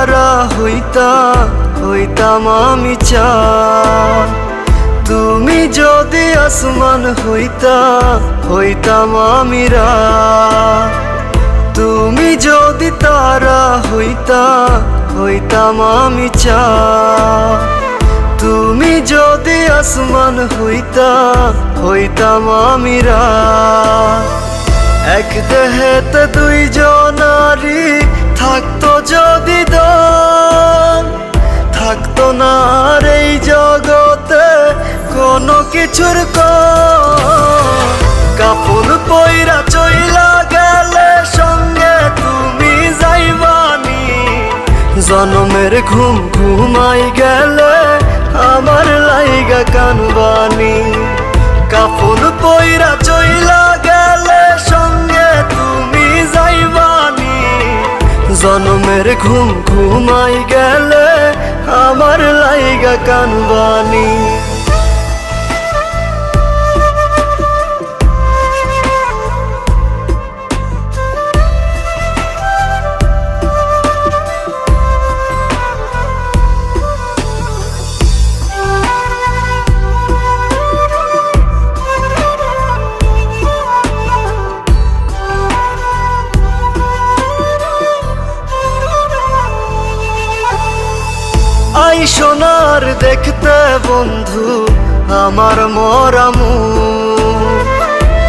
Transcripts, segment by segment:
তারা হইতা, হইতাম আমি চা। তুমি যদি আসমান হইতা, হইতাম আমি রাত তুমি যদি তারা হইতা, হইতাম আমি চা। তুমি যদি আসমান হইতা, হইতাম আমি রাত এক দেহেতে দুইজনারি থাকতো যদি দান থাকতো না আর এই জগতে কোনো কিছুর কাপড় পইরা চইলা গেলে সঙ্গে তুমি যাইবানি। জনমের ঘুম ঘুমাই গেলে আমার লাইগা কানবানি। কাপড় পয়রা চইলা জনমের ঘুম ঘুমাই গেলে আমার লাইগা কানবানি সোনার দেখতে বন্ধু, আমার মরামু।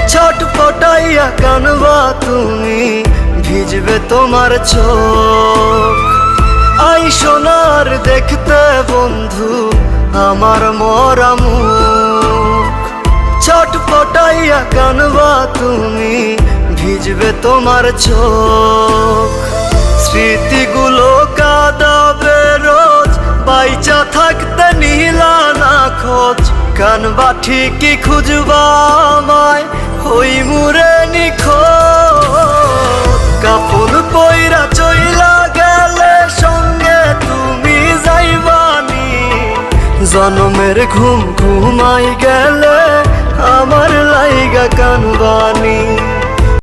ছটপটাইয়া কানবা তুমি, ভিজবে তোমার চোখ। আই সোনার দেখতে বন্ধু, আমার মরামু। ছটপটাইয়া কানবা তুমি, ভিজবে তোমার চোখ। বাইচা থাকতে নিলা না খোঁজ কানবা ঠিকই খুঁজবা আমায় হই মুরে নিখো কাপড় পইরা চইলা গেলে সঙ্গে তুমি যাইবানি জনমের ঘুম ঘুমাই গেলে আমার লাইগা কানবানি